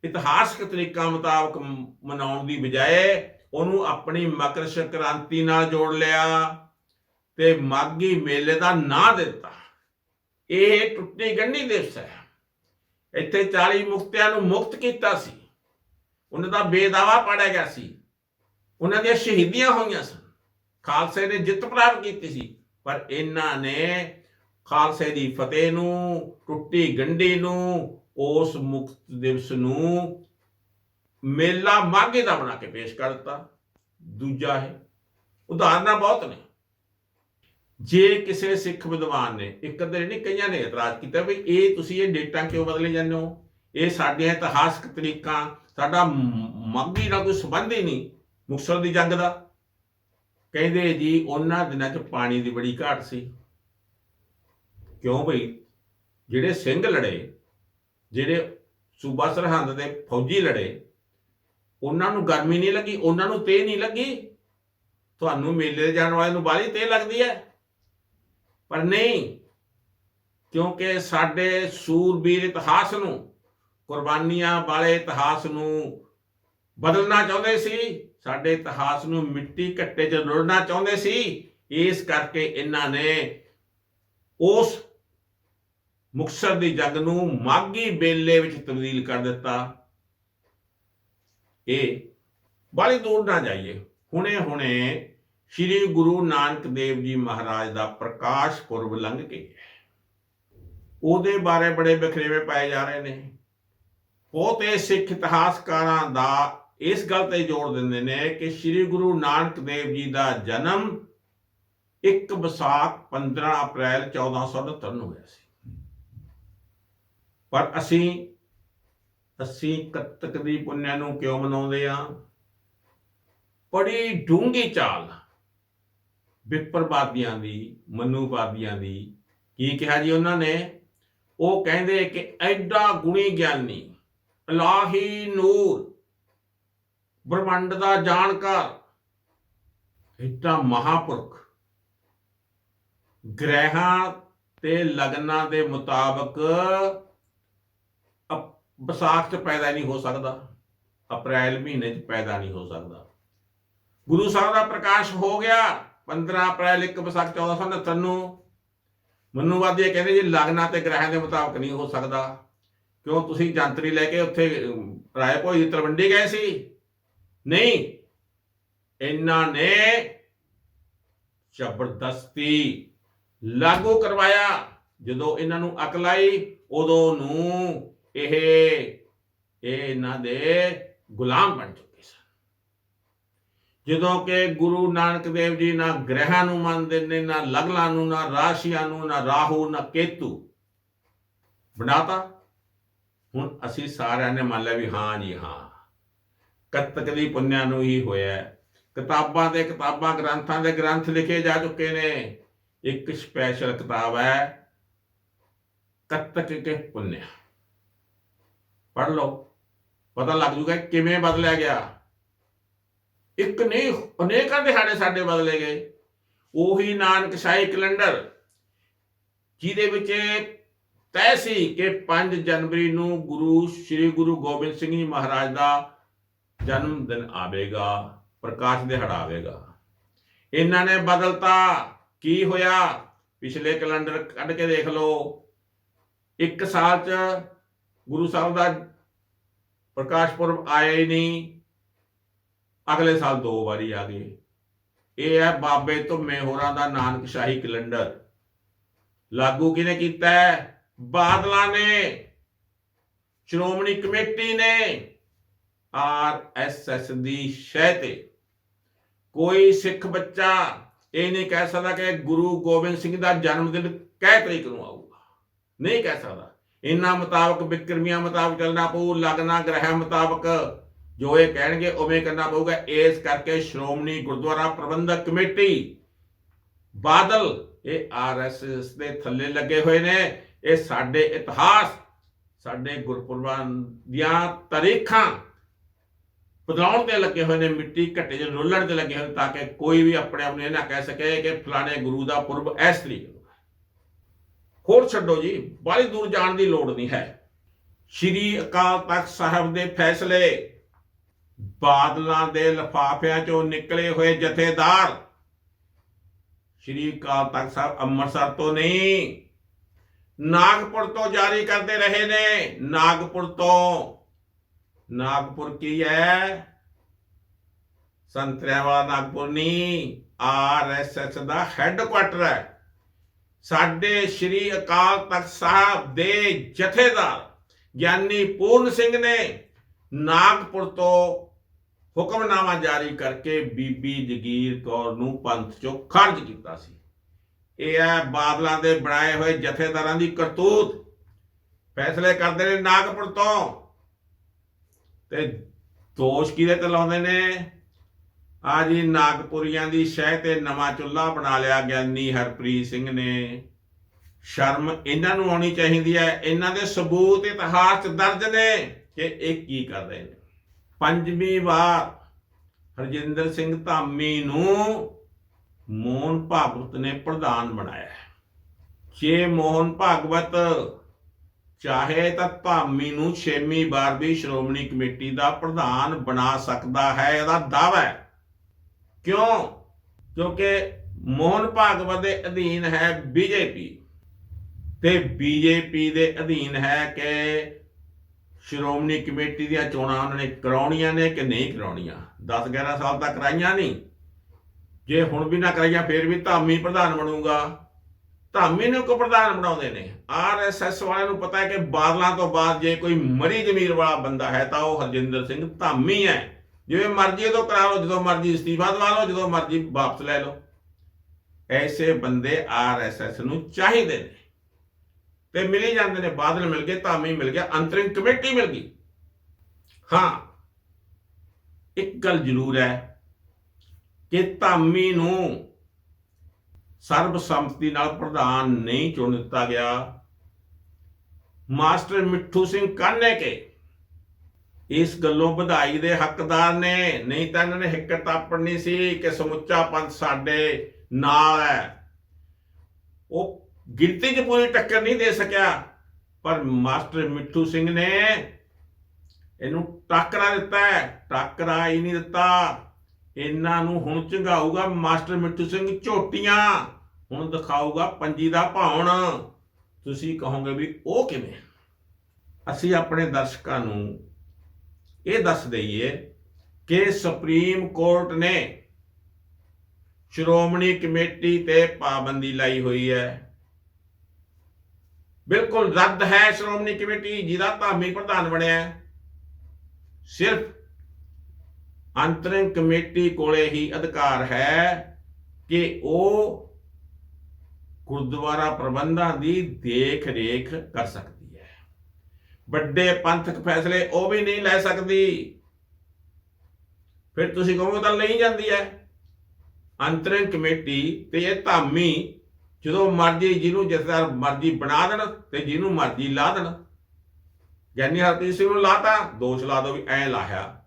ਇਤਿਹਾਸਕ ਤਰੀਕਾ ਮੁਤਾਬਕ ਮਨਾਉਣ ਦੀ ਬਜਾਏ ਉਹਨੂੰ ਆਪਣੀ ਮਕਰ ਸੰਕ੍ਰਾਂਤੀ ਨਾਲ ਜੋੜ ਲਿਆ ਤੇ ਮਾਗੀ ਮੇਲੇ ਦਾ ਨਾਂ ਦਿੱਤਾ। ਇਹ ਟੁੱਟੀ ਗੰਢੀ ਦਿਵਸ ਹੈ। ਇੱਥੇ 40 ਮੁਕਤਿਆਂ ਨੂੰ ਮੁਕਤ ਕੀਤਾ ਸੀ। ਉਹਨਾਂ ਦਾ ਬੇਦਾਵਾ ਪਾੜਿਆ ਗਿਆ ਸੀ। ਉਹਨਾਂ ਦੀਆਂ ਸ਼ਹੀਦੀਆਂ ਹੋਈਆਂ ਸਨ। ਖਾਲਸੇ ਨੇ ਜਿੱਤ ਪ੍ਰਾਪਤ ਕੀਤੀ ਸੀ। ਪਰ ਇਹਨਾਂ ਨੇ ਖਾਲਸੇ ਦੀ ਫਤਿਹ ਨੂੰ, ਟੁੱਟੀ ਗੰਢੀ ਨੂੰ ਉਸ ਮੁਕਤ ਦਿਵਸ ਨੂੰ ਮੇਲਾ ਮਾਘੇ ਦਾ ਬਣਾ ਕੇ ਪੇਸ਼ ਕਰ ਦਿੱਤਾ। ਦੂਜਾ ਹੈ ਉਦਾਹਰਨਾਂ ਬਹੁਤ ਨੇ। ਜੇ ਕਿਸੇ ਸਿੱਖ ਵਿਦਵਾਨ ਨੇ, ਇੱਕ ਅੱਧੇ ਨਹੀਂ, ਕਈਆਂ ਨੇ ਇਤਰਾਜ਼ ਕੀਤਾ ਵੀ ਇਹ ਤੁਸੀਂ ਇਹ ਡੇਟਾਂ ਕਿਉਂ ਬਦਲੇ ਜਾਂਦੇ ਹੋ? ਇਹ ਸਾਡੇ ਇਤਿਹਾਸਕ ਤਰੀਕਾਂ, ਸਾਡਾ ਮ- ਮਾਘੀ ਨਾਲ ਕੋਈ ਸੰਬੰਧ ਹੀ ਨਹੀਂ, ਮੁਕਤਸਰ ਦੀ ਜੰਗ ਦਾ। ਕਹਿੰਦੇ ਜੀ, ਉਹਨਾਂ ਦਿਨਾਂ 'ਚ ਪਾਣੀ ਦੀ ਬੜੀ ਘਾਟ ਸੀ। ਕਿਉਂ ਭਈ ਜਿਹੜੇ ਸਿੰਘ ਲੜੇ ਜਿਹੜੇ ਸੂਬਾ ਸਰਹੰਦ ਦੇ ਫੌਜੀ ਲੜੇ, ਉਹਨਾਂ ਨੂੰ ਗਰਮੀ ਨਹੀਂ ਲੱਗੀ, ਉਹਨਾਂ ਨੂੰ ਤੇ ਨਹੀਂ ਲੱਗੀ। ਤੁਹਾਨੂੰ ਮੇਲੇ ਜਾਣ ਵਾਲੇ ਨੂੰ ਬਾਹਲੀ ਤੇ ਲੱਗਦੀ ਹੈ। ਪਰ ਨਹੀਂ, ਕਿਉਂਕਿ ਸਾਡੇ ਸੂਰਬੀਰ ਇਤਿਹਾਸ ਨੂੰ, ਕੁਰਬਾਨੀਆਂ ਵਾਲੇ ਇਤਿਹਾਸ ਨੂੰ ਬਦਲਣਾ ਚਾਹੁੰਦੇ ਸੀ। ਸਾਡੇ ਇਤਿਹਾਸ ਨੂੰ ਮਿੱਟੀ ਘੱਟੇ 'ਚ ਰੋੜਨਾ ਚਾਹੁੰਦੇ ਸੀ। ਇਸ ਕਰਕੇ ਇਹਨਾਂ ਨੇ ਉਸ ਮੁਕਤਸਰ ਦੀ ਜੰਗ ਨੂੰ ਮਾਗੀ ਬੇਲੇ ਵਿੱਚ ਤਬਦੀਲ ਕਰ ਦਿੱਤਾ। ਇਹ ਬਾਲੀ ਦੂਰ ਨਾ ਜਾਈਏ। ਹੁਣੇ ਹੁਣੇ ਸ੍ਰੀ ਗੁਰੂ ਨਾਨਕ ਦੇਵ ਜੀ ਮਹਾਰਾਜ ਦਾ ਪ੍ਰਕਾਸ਼ ਪੁਰਬ ਲੰਘ ਕੇ। ਉਹਦੇ ਬਾਰੇ ਬੜੇ ਬਖਰੇਵੇਂ ਪਾਏ ਜਾ ਰਹੇ ਨੇ। ਬਹੁਤੇ ਸਿੱਖ ਇਤਿਹਾਸਕਾਰਾਂ ਦਾ ਇਸ ਗੱਲ ਤੇ ਜ਼ੋਰ ਦਿੰਦੇ ਨੇ ਕਿ ਸ੍ਰੀ ਗੁਰੂ ਨਾਨਕ ਦੇਵ ਜੀ ਦਾ ਜਨਮ 1 ਵਿਸਾਖ 15 ਅਪ੍ਰੈਲ 1469 ਨੂੰ ਹੋਇਆ ਸੀ। ਪਰ ਅਸੀਂ ਅਸੀਂ ਕੱਤਕ ਦੀ ਪੁੰਨਿਆ ਨੂੰ ਕਿਉਂ ਮਨਾਉਂਦੇ ਆ? ਬੜੀ ਡੂੰਗੀ ਚਾਲ ਵਿਪਰਵਾਦੀਆਂ ਦੀ, ਮਨੂਵਾਦੀਆਂ ਦੀ। ਕੀ ਕਿਹਾ ਜੀ ਉਹਨਾਂ ਨੇ? ਉਹ ਕਹਿੰਦੇ ਕਿ ਐਡਾ ਗੁਣੀ ਗਿਆਨੀ, ਇਲਾਹੀ ਨੂਰ, ਬ੍ਰਹਮੰਡ ਦਾ ਜਾਣਕਾਰ, ਐਡਾ ਮਹਾਪੁਰਖ, ਗ੍ਰਹਿਾਂ ਤੇ ਲਗਨਾਂ ਦੇ ਮੁਤਾਬਕ ਵਿਸਾਖ ਚ ਪੈਦਾ ਨਹੀਂ ਹੋ ਸਕਦਾ, ਅਪ੍ਰੈਲ ਮਹੀਨੇ 'ਚ ਪੈਦਾ ਨਹੀਂ ਹੋ ਸਕਦਾ। ਗੁਰੂ ਸਾਹਿਬ ਦਾ ਪ੍ਰਕਾਸ਼ ਹੋ ਗਿਆ 15 ਅਪ੍ਰੈਲ ਇੱਕ ਵਿਸਾਖ 1469 ਨੂੰ। ਮਨੂਵਾਦੀ ਇਹ ਕਹਿੰਦੇ ਜੀ, ਲਗਨਾਂ ਤੇ ਗ੍ਰਹਿਾਂ ਦੇ ਮੁਤਾਬਕ ਨਹੀਂ ਹੋ ਸਕਦਾ। ਕਿਉਂ? ਤੁਸੀਂ ਜੰਤਰੀ ਲੈ ਕੇ ਉੱਥੇ ਰਾਏ ਭੋਜ ਦੀ ਤਲਵੰਡੀ ਗਏ ਸੀ? ਨਹੀਂ। ਇਹਨਾਂ ਨੇ ਜ਼ਬਰਦਸਤੀ ਲਾਗੂ ਕਰਵਾਇਆ। ਜਦੋਂ ਇਹਨਾਂ ਨੂੰ ਅਕਲ ਆਈ, ਉਦੋਂ ਨੂੰ ਇਹ ਇਹ ਇਹਨਾਂ ਦੇ ਗੁਲਾਮ ਬਣ ਚੁੱਕੇ ਸਨ। ਜਦੋਂ ਕਿ ਗੁਰੂ ਨਾਨਕ ਦੇਵ ਜੀ ਨਾ ਗ੍ਰਹਿਾਂ ਨੂੰ ਮੰਨਦੇ ਨੇ, ਨਾ ਲਗਲਾਂ ਨੂੰ, ਨਾ ਰਾਸ਼ੀਆਂ ਨੂੰ, ਨਾ ਰਾਹੂ, ਨਾ ਕੇਤੂ ਬਣਾਤਾ। ਹੁਣ ਅਸੀਂ ਸਾਰਿਆਂ ਨੇ ਮੰਨ ਲਿਆ ਵੀ ਹਾਂ ਜੀ ਹਾਂ। ਕੱਤਕ ਦੀ ਪੁੰਨਿਆ ਨੂੰ ਹੀ ਹੋਇਆ ਕਿਤਾਬਾਂ ਦੇ ਕਿਤਾਬਾਂ, ਗ੍ਰੰਥਾਂ ਦੇ ਗ੍ਰੰਥ ਲਿਖੇ ਜਾ ਚੁੱਕੇ ਨੇ। ਇੱਕ ਸਪੈਸ਼ਲ ਕਿਤਾਬ ਹੈ, ਕੱਤਕ ਕੇ ਪੁੰਨਿਆ। ਪੜ ਲਓ। ਪਤਾ ਲੱਗ ਜੂਗਾ ਕਿਵੇਂ ਬਦਲਿਆ ਗਿਆ। ਇੱਕ ਨਹੀਂ, ਅਨੇਕਾਂ ਦਿਹਾੜੇ ਸਾਡੇ ਬਦਲੇ ਗਏ। ਉਹੀ ਨਾਨਕ ਸ਼ਾਹੀ ਕੈਲੰਡਰ, ਜਿਹਦੇ ਵਿੱਚ ਤੈਅ ਸੀ ਕਿ 5 ਜਨਵਰੀ ਨੂੰ ਗੁਰੂ, ਸ੍ਰੀ ਗੁਰੂ ਗੋਬਿੰਦ ਸਿੰਘ ਜੀ ਮਹਾਰਾਜ ਦਾ ਜਨਮ ਦਿਨ ਆਵੇਗਾ, ਪ੍ਰਕਾਸ਼ ਦਿਹਾੜਾ ਆਵੇਗਾ। ਇਹਨਾਂ ਨੇ ਬਦਲਤਾ। ਕੀ ਹੋਇਆ? ਪਿਛਲੇ ਕੈਲੰਡਰ ਕੱਢ ਕੇ ਦੇਖ ਲਓ। ਇੱਕ ਸਾਲ ਚ ਗੁਰੂ ਸਾਹਿਬ ਦਾ ਪ੍ਰਕਾਸ਼ ਪੁਰਬ ਆਇਆ ਹੀ ਨਹੀਂ। ਅਗਲੇ ਸਾਲ ਦੋ ਵਾਰੀ ਆ ਗਏ। ਇਹ ਹੈ ਬਾਬੇ ਧੁੰਮੇ ਹੋਰਾਂ ਦਾ ਨਾਨਕ ਸ਼ਾਹੀ ਕੈਲੰਡਰ। ਲਾਗੂ ਕਿਹਨੇ ਕੀਤਾ ਹੈ? ਬਾਦਲਾਂ ਨੇ। ਸ਼੍ਰੋਮਣੀ ਕਮੇਟੀ ਨੇ। ਆਰ ਐਸ ਐਸ ਦੀ ਸ਼ਹਿ ਤੇ। ਕੋਈ ਸਿੱਖ ਬੱਚਾ ਇਹ ਨਹੀਂ ਕਹਿ ਸਕਦਾ ਕਿ ਗੁਰੂ ਗੋਬਿੰਦ ਸਿੰਘ ਦਾ ਜਨਮ ਦਿਨ ਕਿਹ ਤਰੀਕ ਨੂੰ ਆਊਗਾ। ਨਹੀਂ ਕਹਿ ਸਕਦਾ। ਇਹਨਾਂ ਮੁਤਾਬਕ ਵਿਕਰਮੀਆਂ ਮੁਤਾਬਕ ਚੱਲਣਾ ਪਊ, ਲਗਨਾ ਗ੍ਰਹਿ ਮੁਤਾਬਕ। ਜੋ ਇਹ ਕਹਿਣਗੇ, ਉਵੇਂ ਕਰਨਾ ਪਊਗਾ। ਇਸ ਕਰਕੇ ਸ਼੍ਰੋਮਣੀ ਗੁਰਦੁਆਰਾ ਪ੍ਰਬੰਧਕ ਕਮੇਟੀ, ਬਾਦਲ, ਇਹ ਆਰਐਸਐਸ ਦੇ ਥੱਲੇ ਲੱਗੇ ਹੋਏ ਨੇ। ਇਹ ਸਾਡੇ ਇਤਿਹਾਸ, ਸਾਡੇ ਗੁਰਪੁਰਬਾਂ ਦੀਆਂ ਤਾਰੀਖਾਂ ਬਦਲਾਉਣ ਤੇ ਲੱਗੇ ਹੋਏ ਨੇ, ਮਿੱਟੀ ਘੱਟੇ ਜਿਹੇ ਰੋਲਣ ਤੇ ਲੱਗੇ ਹੋਏ ਨੇ, ਤਾਂ ਕਿ ਕੋਈ ਵੀ ਆਪਣੇ ਆਪ ਨੂੰ ਇਹ ਨਾ ਕਹਿ ਸਕੇ ਕਿ ਫਲਾਣੇ ਗੁਰੂ ਦਾ ਪੁਰਬ ਇਸ ਤਰੀਕੇ ਹੋਰ ਛੱਡੋ ਜੀ, ਬਾਹਲੀ ਦੂਰ ਜਾਣ ਦੀ ਲੋੜ ਨਹੀਂ ਹੈ। ਸ਼੍ਰੀ ਅਕਾਲ ਤਖਤ ਸਾਹਿਬ ਦੇ ਫੈਸਲੇ ਬਾਦਲਾਂ ਦੇ ਲਫਾਫਿਆਂ ਚੋਂ ਨਿਕਲੇ ਹੋਏ ਜਥੇਦਾਰ। ਸ਼੍ਰੀ ਅਕਾਲ ਤਖਤ ਸਾਹਿਬ ਅੰਮ੍ਰਿਤਸਰ ਤੋਂ ਨਹੀਂ, ਨਾਗਪੁਰ ਤੋਂ ਜਾਰੀ ਕਰਦੇ ਰਹੇ ਨੇ। ਨਾਗਪੁਰ ਤੋਂ, ਨਾਗਪੁਰ ਕੀ ਹੈ? ਸੰਤਰਿਆਂ ਵਾਲਾ ਨਾਗਪੁਰ ਨਹੀਂ ਆਰਐਸਐਸ ਦਾ ਹੈੱਡਕੁਆਟਰ ਹੈ। ਸਾਡੇ ਸ਼੍ਰੀ ਅਕਾਲ ਤਖਤ ਸਾਹਿਬ ਦੇ ਜਥੇਦਾਰ ਗਿਆਨੀ ਪੂਰਨ ਸਿੰਘ ਨੇ ਨਾਗਪੁਰ ਤੋਂ ਹੁਕਮਨਾਮਾ ਜਾਰੀ ਕਰਕੇ ਬੀਬੀ ਜਗੀਰ ਕੌਰ ਨੂੰ ਪੰਥ ਚੋਂ ਖਾਰਜ ਕੀਤਾ ਸੀ। ਇਹ ਹੈ ਬਾਦਲਾਂ ਦੇ ਬਣਾਏ ਹੋਏ ਜਥੇਦਾਰਾਂ ਦੀ ਕਰਤੂਤ। ਫੈਸਲੇ ਕਰਦੇ ਨੇ ਨਾਗਪੁਰ ਤੋਂ। ਤੇ ਦੋਸ਼ ਕਿਹਦੇ ਤੇ ਲਾਉਂਦੇ ਨੇ? ਆ ਜੀ ਨਾਗਪੁਰੀਆਂ ਦੀ ਸ਼ਹਿ ਤੇ ਨਵਾਂ ਚੁੱਲ੍ਹਾ ਬਣਾ ਲਿਆ ਗਿਆਨੀ ਹਰਪ੍ਰੀਤ ਸਿੰਘ ਨੇ। ਸ਼ਰਮ ਇਹਨਾਂ ਨੂੰ ਆਉਣੀ ਚਾਹੀਦੀ ਹੈ। ਇਹਨਾਂ ਦੇ ਸਬੂਤ ਇਤਿਹਾਸ 'ਚ ਦਰਜ ਨੇ ਕਿ ਇਹ ਕੀ ਕਰ ਰਹੇ ਨੇ। ਪੰਜਵੀਂ ਵਾਰ ਹਰਜਿੰਦਰ ਸਿੰਘ ਧਾਮੀ ਨੂੰ ਮੋਹਨ ਭਾਗਵਤ ਨੇ ਪ੍ਰਧਾਨ ਬਣਾਇਆ ਜੇ ਮੋਹਨ ਭਾਗਵਤ ਚਾਹੇ ਤਾਂ ਧਾਮੀ ਨੂੰ ਛੇਵੀਂ ਵਾਰ ਵੀ ਸ਼੍ਰੋਮਣੀ ਕਮੇਟੀ ਦਾ ਪ੍ਰਧਾਨ ਬਣਾ ਸਕਦਾ ਹੈ, ਇਹਦਾ ਦਾਅਵਾ ਹੈ। ਕਿਉਂ? ਕਿਉਂਕਿ ਮੋਹਨ ਭਾਗਵਤ ਦੇ ਅਧੀਨ ਹੈ ਬੀਜੇਪੀ ਤੇ ਬੀਜੇਪੀ ਦੇ ਅਧੀਨ ਹੈ ਕਿ ਸ਼੍ਰੋਮਣੀ ਕਮੇਟੀ ਦੀਆਂ ਚੋਣਾਂ ਉਹਨਾਂ ਨੇ ਕਰਾਉਣੀਆਂ ਨੇ ਕਿ ਨਹੀਂ ਕਰਾਉਣੀਆਂ? 10 11 ਸਾਲ ਤੱਕ ਕਰਾਈਆਂ ਨਹੀਂ। ਜੇ ਹੁਣ ਵੀ ਨਾ ਕਰਾਈਆਂ, ਫੇਰ ਵੀ ਧਾਮੀ ਪ੍ਰਧਾਨ ਬਣੂਗਾ। ਧਾਮੀ ਨੂੰ ਕੋ ਪ੍ਰਧਾਨ ਬਣਾਉਂਦੇ ਨੇ? ਆਰਐਸਐਸ ਵਾਲਿਆਂ ਨੂੰ ਪਤਾ ਹੈ ਕਿ ਬਾਦਲਾਂ ਤੋਂ ਬਾਅਦ ਜੇ ਕੋਈ ਮਰੀ ਜ਼ਮੀਰ ਵਾਲਾ ਬੰਦਾ ਹੈ ਤਾਂ ਉਹ ਹਰਜਿੰਦਰ ਸਿੰਘ ਧਾਮੀ ਹੈ। ਜਿਵੇਂ ਮਰਜ਼ੀ ਉਦੋਂ ਕਰਾ ਲਓ, ਜਦੋਂ ਮਰਜ਼ੀ ਅਸਤੀਫਾ ਦਵਾ ਲਓ, ਜਦੋਂ ਮਰਜ਼ੀ ਵਾਪਸ ਲੈ ਲਓ। ਐਸੇ ਬੰਦੇ ਆਰਐਸਐਸ ਨੂੰ ਚਾਹੀਦੇ ਨੇ। ਤੇ ਮਿਲੀ ਜਾਂਦੇ ਨੇ, ਬਾਦਲ ਮਿਲ ਗਏ, ਧਾਮੀ ਮਿਲ ਗਿਆ, ਅੰਤਰਿੰਗ ਕਮੇਟੀ ਮਿਲ ਗਈ। ਹਾਂ, ਇੱਕ ਗੱਲ ਜ਼ਰੂਰ ਹੈ ਕਿ ਧਾਮੀ ਨੂੰ ਸਰਬਸੰਮਤੀ ਨਾਲ ਪ੍ਰਧਾਨ ਨਹੀਂ ਚੁਣ ਦਿੱਤਾ ਗਿਆ। ਮਾਸਟਰ ਮਿੱਠੂ ਸਿੰਘ ਕਾਨੇ ਕੇ? ਇਸ ਗੱਲੋਂ ਵਧਾਈ ਦੇ ਹੱਕਦਾਰ ਨੇ, ਨਹੀਂ ਤਾਂ ਇਹਨਾਂ ਨੇ ਹਿੱਕਤ ਆਪਣੀ ਸੀ ਕਿ ਸਮੁੱਚਾ ਪੰਥ ਸਾਡੇ ਨਾਲ ਹੈ। ਉਹ ਗਿਣਤੀ 'ਚ ਪੂਰੀ ਟੱਕਰ ਨਹੀਂ ਦੇ ਸਕਿਆ, ਪਰ ਮਾਸਟਰ ਮਿੱਠੂ ਸਿੰਘ ਨੇ ਇਹਨੂੰ ਟਾਕਰਾ ਦਿੱਤਾ ਹੈ। ਟਾਕਰਾ ਹੀ ਨਹੀਂ ਦਿੱਤਾ। ਇਹਨਾਂ ਨੂੰ ਹੁਣ ਝੰਗਾਊਗਾ ਮਾਸਟਰ ਮਿੱਠੂ ਸਿੰਘ ਝੋਟੀਆਂ। ਹੁਣ ਦਿਖਾਊਗਾ ਪੰਜੀ ਦਾ ਭਾਉਣ। ਤੁਸੀਂ ਕਹੋਗੇ ਵੀ ਉਹ ਕਿਵੇਂ? ਅਸੀਂ ਆਪਣੇ ਦਰਸ਼ਕਾਂ ਨੂੰ ਇਹ ਦੱਸ ਦਈਏ ਕਿ ਸੁਪਰੀਮ ਕੋਰਟ ਨੇ ਸ਼੍ਰੋਮਣੀ ਕਮੇਟੀ ਤੇ ਪਾਬੰਦੀ ਲਾਈ ਹੋਈ ਹੈ। ਬਿਲਕੁਲ ਰੱਦ ਹੈ ਸ਼੍ਰੋਮਣੀ ਕਮੇਟੀ, ਜਿਹਦਾ ਧਾਮੀ ਪ੍ਰਧਾਨ ਬਣਿਆ ਸਿਰਫ ਅੰਤਰਿਮ ਕਮੇਟੀ ਕੋਲੇ ਹੀ ਅਧਿਕਾਰ ਹੈ ਕਿ ਉਹ ਗੁਰਦੁਆਰਾ ਪ੍ਰਬੰਧਾਂ ਦੀ ਦੇਖ ਰੇਖ ਕਰ ਸਕਦੀ ਵੱਡੇ ਪੰਥਕ ਫੈਸਲੇ ਉਹ ਵੀ ਨਹੀਂ ਲੈ ਸਕਦੀ। ਫਿਰ ਤੁਸੀਂ ਕਹੋਗੇ ਤਾਂ ਨਹੀਂ ਜਾਂਦੀ ਹੈ। ਅੰਤਰਿਮ ਕਮੇਟੀ ਤੇ ਇਹ ਧਾਮੀ ਜਦੋਂ ਮਰਜ਼ੀ ਜਿਹਨੂੰ ਜਿਸ ਮਰਜ਼ੀ ਬਣਾ ਦੇਣ ਤੇ ਜਿਹਨੂੰ ਮਰਜ਼ੀ ਲਾ ਦੇਣ। ਗਿਆਨੀ ਹਰਪ੍ਰੀਤ ਸਿੰਘ ਨੂੰ ਲਾਤਾ, ਦੋਸ਼ ਲਾ ਦੋ ਵੀ ਐ ਲਾਹਿਆ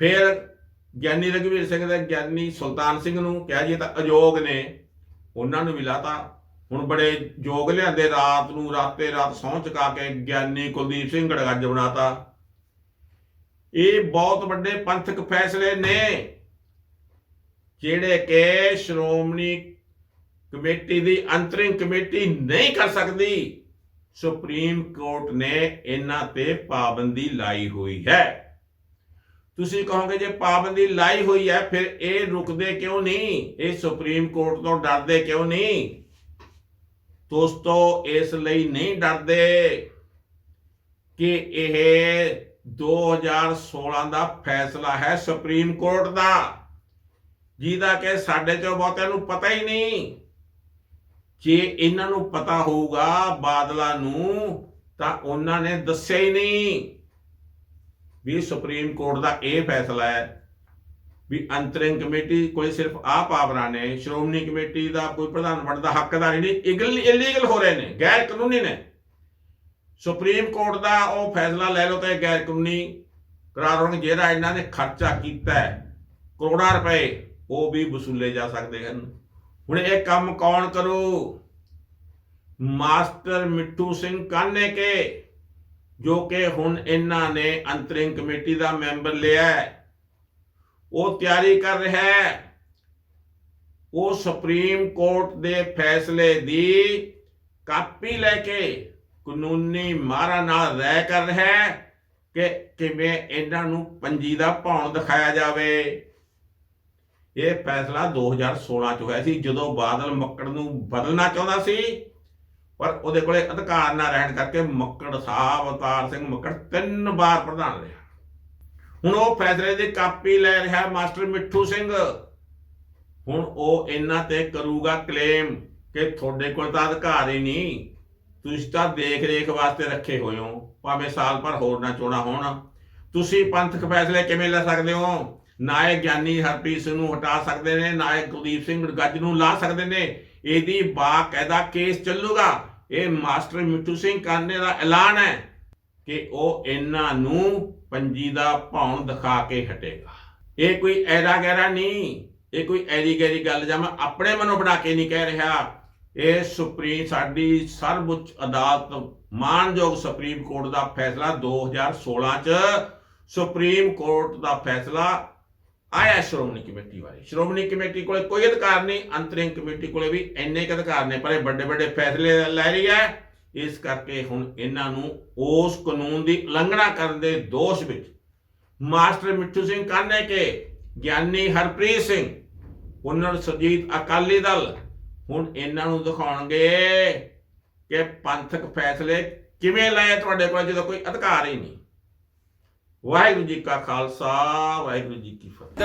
ਫਿਰ ਗਿਆਨੀ ਰਘਵੀਰ ਸਿੰਘ ਤੇ ਗਿਆਨੀ ਸੁਲਤਾਨ ਸਿੰਘ ਨੂੰ ਕਿਹਾ ਜੀ ਤਾਂ ਅਯੋਗ ਨੇ, ਉਹਨਾਂ ਨੂੰ ਵੀ ਲਾਤਾ। ਹੁਣ ਬੜੇ ਜੋਗ ਲਿਆਂਦੇ, ਰਾਤ ਨੂੰ, ਰਾਤੇ ਰਾਤ ਸਹੁੰ ਚੁਕਾ ਕੇ ਗਿਆਨੀ ਕੁਲਦੀਪ ਸਿੰਘ ਗੜਗੱਜ ਬਣਾਤਾ। ਇਹ ਬਹੁਤ ਵੱਡੇ ਪੰਥਕ ਫੈਸਲੇ ਨੇ, ਜਿਹੜੇ ਕਿ ਸ਼੍ਰੋਮਣੀ ਕਮੇਟੀ ਦੀ ਅੰਤਰਿੰਗ ਕਮੇਟੀ ਨਹੀਂ ਕਰ ਸਕਦੀ। ਸੁਪਰੀਮ ਕੋਰਟ ਨੇ ਇਹਨਾਂ ਤੇ ਪਾਬੰਦੀ ਲਾਈ ਹੋਈ ਹੈ। ਤੁਸੀਂ ਕਹੋਗੇ, ਜੇ ਪਾਬੰਦੀ ਲਾਈ ਹੋਈ ਹੈ, ਫਿਰ ਇਹ ਰੁਕਦੇ ਕਿਉਂ ਨਹੀਂ? ਇਹ ਸੁਪਰੀਮ ਕੋਰਟ ਤੋਂ ਡਰਦੇ ਕਿਉਂ ਨਹੀਂ? ਦੋਸਤੋ, ਇਸ ਲਈ ਨਹੀਂ ਡਰਦੇ ਕਿ ਇਹ 2016 ਦਾ ਫੈਸਲਾ ਹੈ ਸੁਪਰੀਮ ਕੋਰਟ ਦਾ। ਜਿਹਦਾ ਕਿ ਸਾਡੇ ਚੋਂ ਬਹੁਤਿਆਂ ਨੂੰ ਪਤਾ ਹੀ ਨਹੀਂ। ਜੇ ਇਹਨਾਂ ਨੂੰ ਪਤਾ ਹੋਊਗਾ ਬਾਦਲਾਂ ਨੂੰ, ਤਾਂ ਉਹਨਾਂ ਨੇ ਦੱਸਿਆ ਹੀ ਨਹੀਂ ਵੀ ਸੁਪਰੀਮ ਕੋਰਟ ਦਾ ਇਹ ਫੈਸਲਾ ਹੈ। ਵੀ ਅੰਤਰਿੰਗ ਕਮੇਟੀ ਕੋਈ ਸਿਰਫ ਆ ਪਾਵਰਾਂ ਨੇ, ਸ਼੍ਰੋਮਣੀ ਕਮੇਟੀ ਦਾ ਕੋਈ ਪ੍ਰਧਾਨ ਬਣਨ ਦਾ ਹੱਕਦਾਰ ਨਹੀਂ, ਇਗਲ ਇਲੀਗਲ ਹੋ ਰਹੇ ਨੇ ਗੈਰ ਕਾਨੂੰਨੀ ਨੇ। ਸੁਪਰੀਮ ਕੋਰਟ ਦਾ ਉਹ ਫੈਸਲਾ ਲੈ ਲਓ ਤੇ ਗੈਰ ਕਾਨੂੰਨੀ ਕਰਾਰ ਹੋਣ ਜਿਹੜਾ ਇਹਨਾਂ ਨੇ ਖਰਚਾ ਕੀਤਾ ਹੈ, ਕਰੋੜਾਂ ਰੁਪਏ, ਉਹ ਵੀ ਵਸੂਲੇ ਜਾ ਸਕਦੇ ਹਨ। ਹੁਣ ਇਹ ਕੰਮ ਕੌਣ ਕਰੂ? ਮਾਸਟਰ ਮਿੱਠੂ ਸਿੰਘ ਕਾਨੇ ਕੇ ਜੋ ਕਿ ਹੁਣ ਇਹਨਾਂ ਨੇ ਅੰਤਰਿੰਗ ਕਮੇਟੀ ਦਾ ਮੈਂਬਰ ਲਿਆ ਹੈ। ਉਹ ਤਿਆਰੀ ਕਰ ਰਿਹਾ ਹੈ। ਉਹ ਸੁਪਰੀਮ ਕੋਰਟ ਦੇ ਫੈਸਲੇ ਦੀ ਕਾਪੀ ਲੈ ਕੇ ਕਾਨੂੰਨੀ ਮਾਰਾ ਨਾਲ ਰਾਇ ਕਰ ਰਿਹਾ ਹੈ ਕਿ ਕਿਵੇਂ ਇਹਨਾਂ ਨੂੰ ਪੰਜੀ ਦਾ ਭੌਣ ਦਿਖਾਇਆ ਜਾਵੇ। ਇਹ ਫੈਸਲਾ 2016 ਚ ਹੋਇਆ ਸੀ, ਜਦੋਂ ਬਾਦਲ ਮੱਕੜ ਨੂੰ ਬਦਲਣਾ ਚਾਹੁੰਦਾ ਸੀ। ਪਰ ਉਹਦੇ ਕੋਲੇ ਅਧਿਕਾਰ ਨਾ ਰਹਿਣ ਕਰਕੇ ਮੱਕੜ ਸਾਹਿਬ ਅਵਤਾਰ ਸਿੰਘ ਮੱਕੜ ਤਿੰਨ ਵਾਰ ਪ੍ਰਧਾਨ ਰਿਹਾ। ਹੁਣ ਉਹ ਫੈਸਲੇ ਦੀ ਕਾਪੀ ਲੈ ਰਿਹਾ ਮਾਸਟਰ ਮਿੱਠੂ ਸਿੰਘ। ਹੁਣ ਉਹ ਇਹਨਾਂ ਤੇ ਕਰੂਗਾ ਕਲੇਮ ਕਿ ਤੁਹਾਡੇ ਕੋਲ ਤਾਂ ਅਧਿਕਾਰ ਹੀ ਨਹੀਂ। ਤੁਸੀਂ ਤਾਂ ਦੇਖ ਰੇਖ ਵਾਸਤੇ ਰੱਖੇ ਹੋਏ ਹੋ। ਭਾਵੇਂ ਸਾਲ ਭਰ ਹੋਰ ਨਾ ਚੋਣਾ ਹੋਣ। ਤੁਸੀਂ ਪੰਥਕ ਫੈਸਲੇ ਕਿਵੇਂ ਲੈ ਸਕਦੇ ਹੋ? ਨਾ ਇਹ ਗਿਆਨੀ ਹਰਪ੍ਰੀਤ ਸਿੰਘ ਨੂੰ ਹਟਾ ਸਕਦੇ ਨੇ, ਨਾ ਇਹ ਕੁਲਦੀਪ ਸਿੰਘ ਗੱਜ ਨੂੰ ਲਾ ਸਕਦੇ ਨੇ। ਇਹਦੀ ਬਾਕਾਇਦਾ ਕੇਸ ਚੱਲੂਗਾ। ਇਹ ਮਾਸਟਰ ਮਿੱਠੂ ਸਿੰਘ ਕਾਨੇ ਦਾ ਐਲਾਨ ਹੈ ਕਿ ਉਹ ਇਹਨਾਂ ਨੂੰ ਪੰਜੀ ਦਾ ਭੌਣ ਦਿਖਾ ਕੇ ਹਟੇਗਾ। ਇਹ ਕੋਈ ਐਰਾ ਗੈਰਾ ਨਹੀਂ, ਇਹ ਕੋਈ ਐਰੀ ਗੈਰੀ ਗੱਲ ਜਾਂ ਮੈਂ ਆਪਣੇ ਮਨੋਂ ਬਣਾ ਕੇ ਨਹੀਂ ਕਹਿ ਰਿਹਾ। ਇਹ ਸੁਪਰੀਮ ਸਾਡੀ ਸਰਵਉੱਚ ਅਦਾਲਤ, ਮਾਨਯੋਗ ਸੁਪਰੀਮ ਕੋਰਟ ਦਾ ਫੈਸਲਾ 2016 ਚ। ਸੁਪਰੀਮ ਕੋਰਟ ਦਾ ਫੈਸਲਾ ਆਇਆ ਸ਼੍ਰੋਮਣੀ ਕਮੇਟੀ ਬਾਰੇ ਸ਼੍ਰੋਮਣੀ ਕਮੇਟੀ ਕੋਲੇ ਕੋਈ ਅਧਿਕਾਰ ਨਹੀਂ, ਅੰਤਰਿੰਗ ਕਮੇਟੀ ਕੋਲੇ ਵੀ ਇੰਨੇ ਕੁ ਅਧਿਕਾਰ ਨੇ, ਪਰ ਇਹ ਵੱਡੇ ਵੱਡੇ ਫੈਸਲੇ ਲੈ ਰਹੀ ਹੈ। ਇਸ ਕਰਕੇ ਹੁਣ ਇਹਨਾਂ ਨੂੰ ਉਸ ਕਾਨੂੰਨ ਦੀ ਉਲੰਘਣਾ ਕਰਨ ਦੇ ਦੋਸ਼ ਵਿੱਚ ਮਾਸਟਰ ਮਿੱਠੂ ਸਿੰਘ ਕਾਨੇ ਕੇ, ਗਿਆਨੀ ਹਰਪ੍ਰੀਤ ਸਿੰਘ ਉਹਨਾਂ ਸੁਰਜੀਤ ਅਕਾਲੀ ਦਲ, ਹੁਣ ਇਹਨਾਂ ਨੂੰ ਦਿਖਾਉਣਗੇ ਕਿ ਪੰਥਕ ਫੈਸਲੇ ਕਿਵੇਂ ਲਏ ਤੁਹਾਡੇ ਕੋਲ ਜਦੋਂ ਕੋਈ ਅਧਿਕਾਰ ਹੀ ਨਹੀਂ। ਵਾਹਿਗੁਰੂ ਜੀ ਕਾ ਖਾਲਸਾ, ਵਾਹਿਗੁਰੂ ਜੀ ਕੀ ਫਤਿਹ।